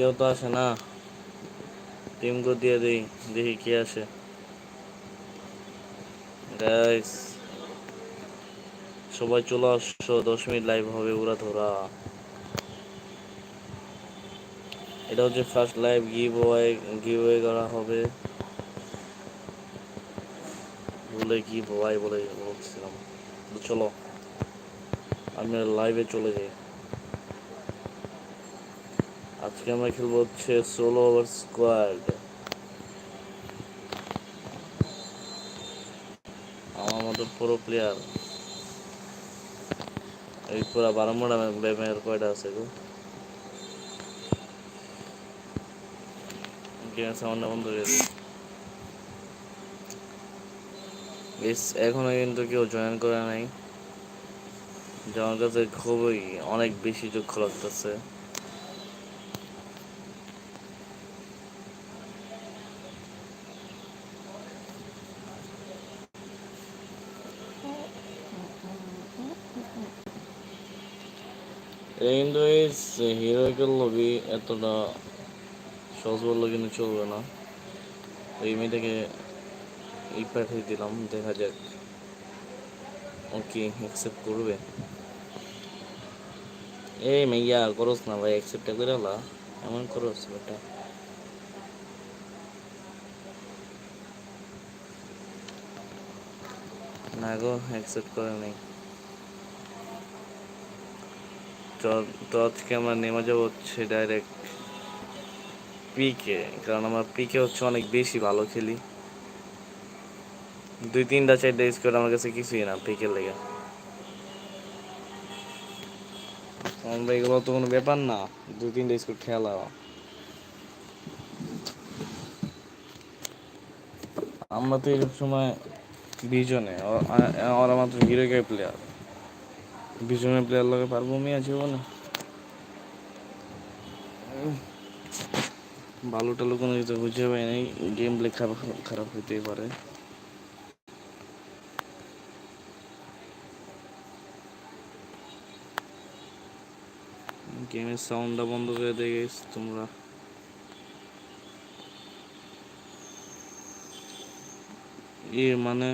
কেউ তো আসে না। টিম গো দিয়ে দিই, দেখি কে আসে। গাইস সবাই চলে আসছো দশ মিনিট লাইভ হবে ওরা ধরা। এটা হচ্ছে first live giveaway giveaway করা হবে। বলে কি ভয় বলে বলছিলাম। চলো, আমি লাইভে চলে যাই। আজকে আমরা খেলব হচ্ছে সোলো ওভার স্কোয়াড আমার মতো পুরো প্লেয়ার এই পুরা বারম্বার ব্যামের কয়টা আছে গো? এখনও কিন্তু কেউ জয়েন করে নাই। আমার কাছে খুবই অনেক বেশি দুঃখ লাগতেছে। কিন্তু এই হিরোইকের লবি এতটা সহজ বললে কিন্তু চলবে না। এই মেয়েটাকে এই পাঠিয়ে দিলাম, দেখা যাক ওকে অ্যাকসেপ্ট করবে। এই মাইয়া করস না ভাই অ্যাকসেপ্ট করে হলা এমন করস বেটা। না গো অ্যাকসেপ্ট করে নাই। তো- আজকে আমরা নেমে যাব হচ্ছে ডাইরেক্ট পিকে কারণ আমার পিকে হচ্ছে অনেক বেশি ভালো খেলি। দুই, তিনটা, চারটা স্কোর আমার কাছে কিছুই না পিকের লেগে। আমরা এগুলো তো কোনো ব্যাপার না। দুই, তিনটা স্কোর খেলা। আমরা তো এরকম সময় বিজনে ওরা মাত্র হিরো প্লেয়ার বিজনের প্লেয়ার লগে পারব আছে না ভালো টালো কোনো কিছু বুঝে পাই নাই গেম প্লে খারাপ খারাপ পারে। গেমের সাউন্ডটা বন্ধ করে দিয়ে তোমরা। এ মানে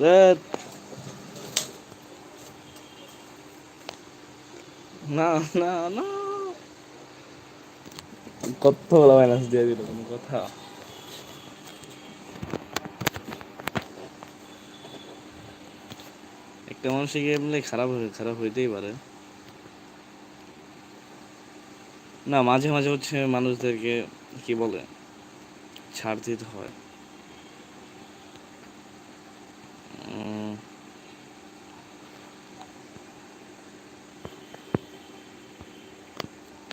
না না না। কত বলা মাইনাস দিয়ে দিল কোনো কথা। একটা মানুষের গেমলে খারাপ হয়ে খারাপ হইতেই পারে। না, মাঝে মাঝে হচ্ছে মানুষদেরকে কি বলে? ছাড় দিতে হয়।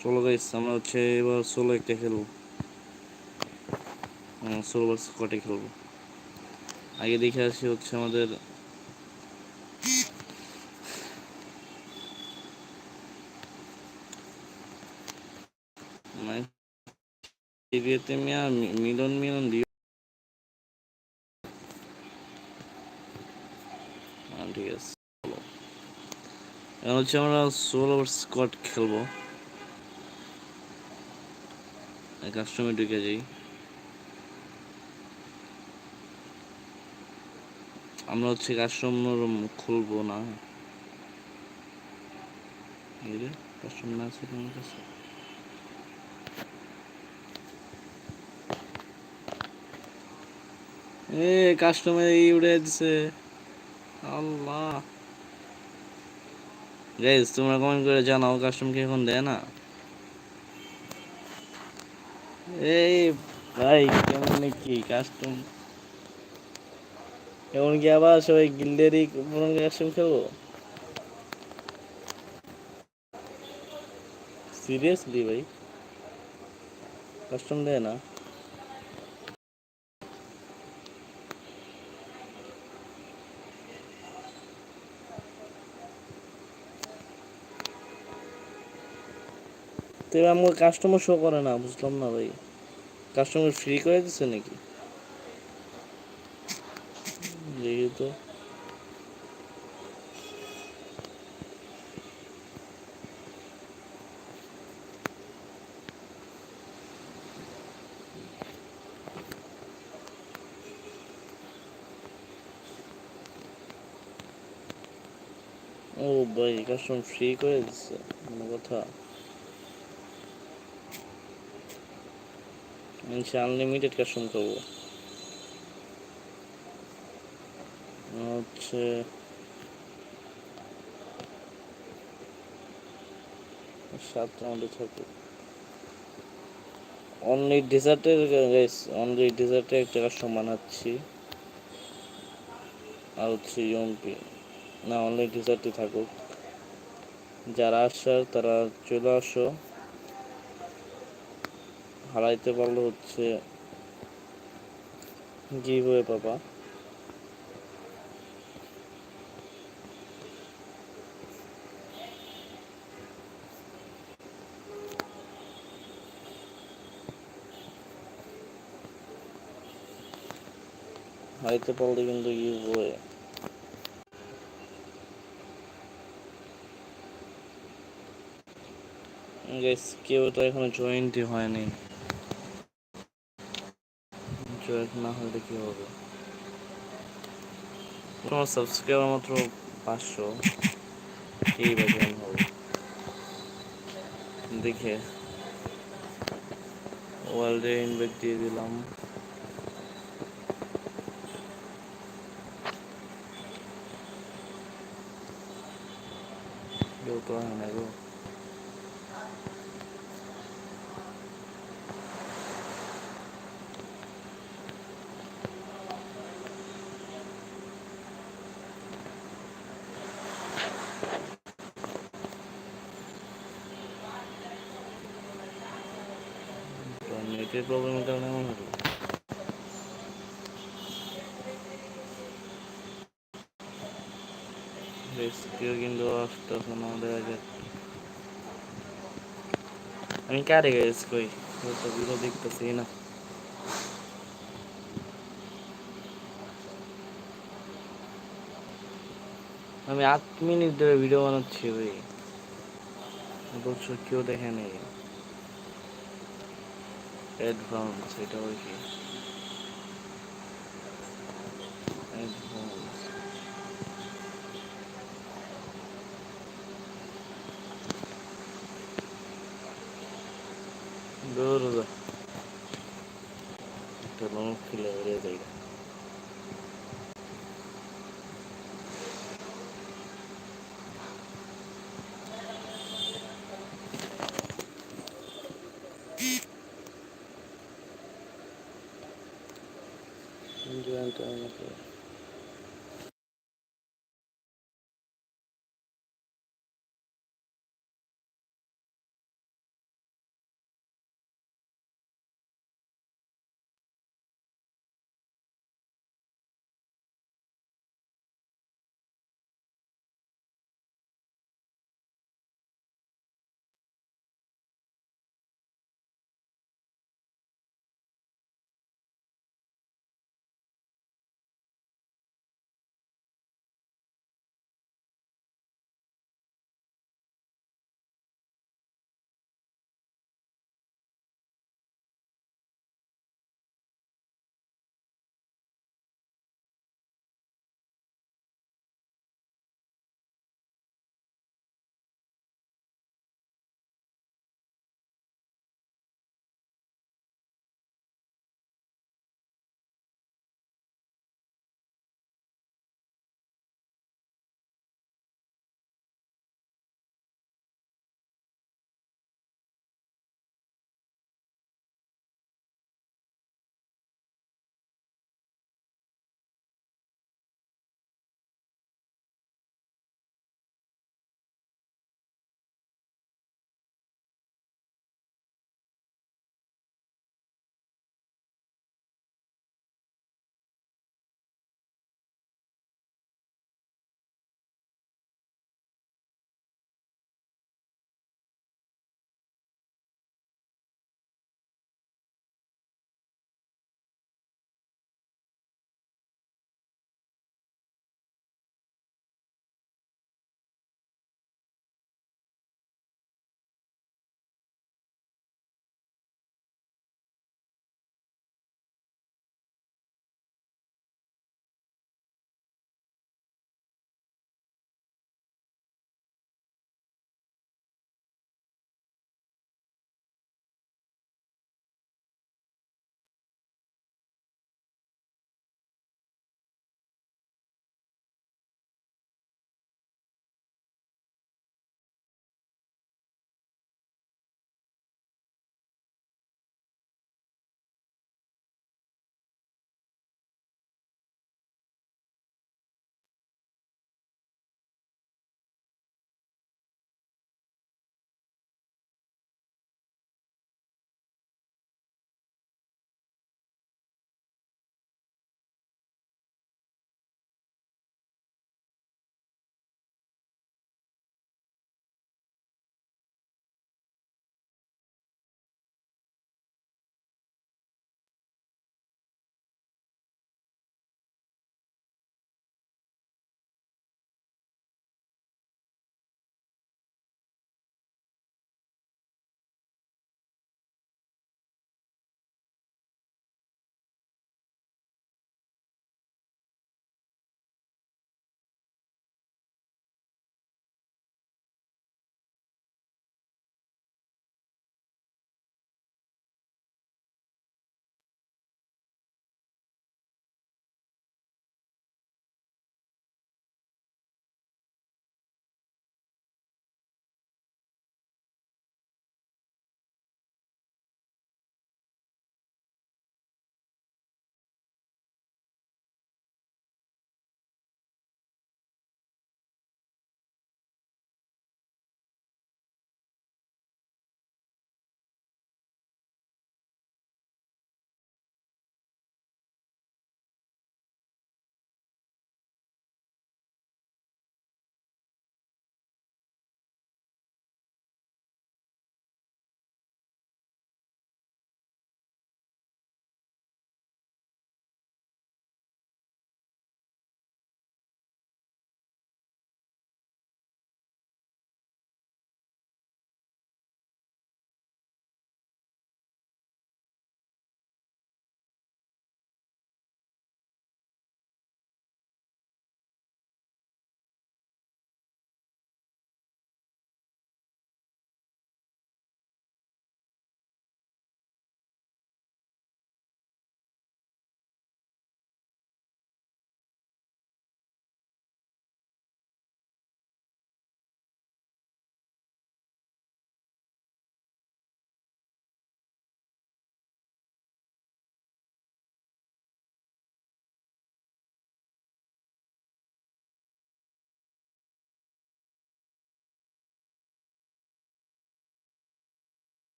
চলো গাইস আমরা হচ্ছে এবার একটা খেলব। সোলো খেলব। আগে দেখে আসি হচ্ছে আমাদের মানে মিলন মিলন দিও আহ, ঠিক আছে চলো এখন হচ্ছে আমরা সোলো স্কোয়াড খেলব। ঢুকে যাই। আমরা হচ্ছে খুলবো না। না আছে তোমার কাছে? এ কাস্টমার এই উড়ে দিছে আল্লাহ। গাইজ তোমরা কমেন্ট করে জানাও কাস্টম কি এখন দেয় না? এই ভাই, কেমন কি কাস্টম এমন কি আবার সবাই গিল্ডেরই পুরনো কাস্টম খেলব? সিরিয়াসলি ভাই? কাস্টম দেয় না? তো এবার আমার কাস্টমার শো করে না, বুঝলাম না ভাই। কাস্টমার ফ্রি করে দিচ্ছে নাকি? দেখি তো। ও ভাই কাস্টমার ফ্রি করে দিচ্ছে কোনো কথা। আমি আনলিমিটেড কাস্টম করব। হচ্ছে সাত রাউন্ডে থাকবে। অনলি ডেজার্টের গাইস অনলি ডেজার্টে একটা কাস্টম বানাচ্ছি। আর হচ্ছে ইউএমপি না অনলি ডেজার্টে থাকুক। যারা আসার তারা চলে আসো। হারাইতে পারলে হচ্ছে গিভ হয়ে পাবা। হারাইতে পারলে কিন্তু গিভ হয়ে গাইস কেউ তো এখনও জয়েন্টই হয়নি। জয়েন্ট না হলে কি হবে তোমার সাবস্ক্রাইবার মাত্র পাঁচশো এই বা জয়েন হবে দেখে ওয়ার্ল্ডে ইনভাইট দিয়ে দিলাম কেউ তো হয় না গো তো নেটের প্রবলেমের কারণে এমন কেউ কিন্তু আমি কারে কই দেখতেছি, না? আমি আট মিনিট ধরে ভিডিও বানাচ্ছি ভাই বলছো কেউ দেখে নেই। অ্যাডভান্স এটা ওই কি? অ্যাডভান্স দূর একটা লোক ফেলে বেরিয়ে যাই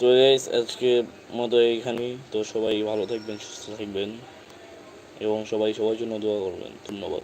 তো গাইস আজকে মতো এইখানেই। তো সবাই ভালো থাকবেন, সুস্থ থাকবেন এবং সবাই সবার জন্য দোয়া করবেন। ধন্যবাদ।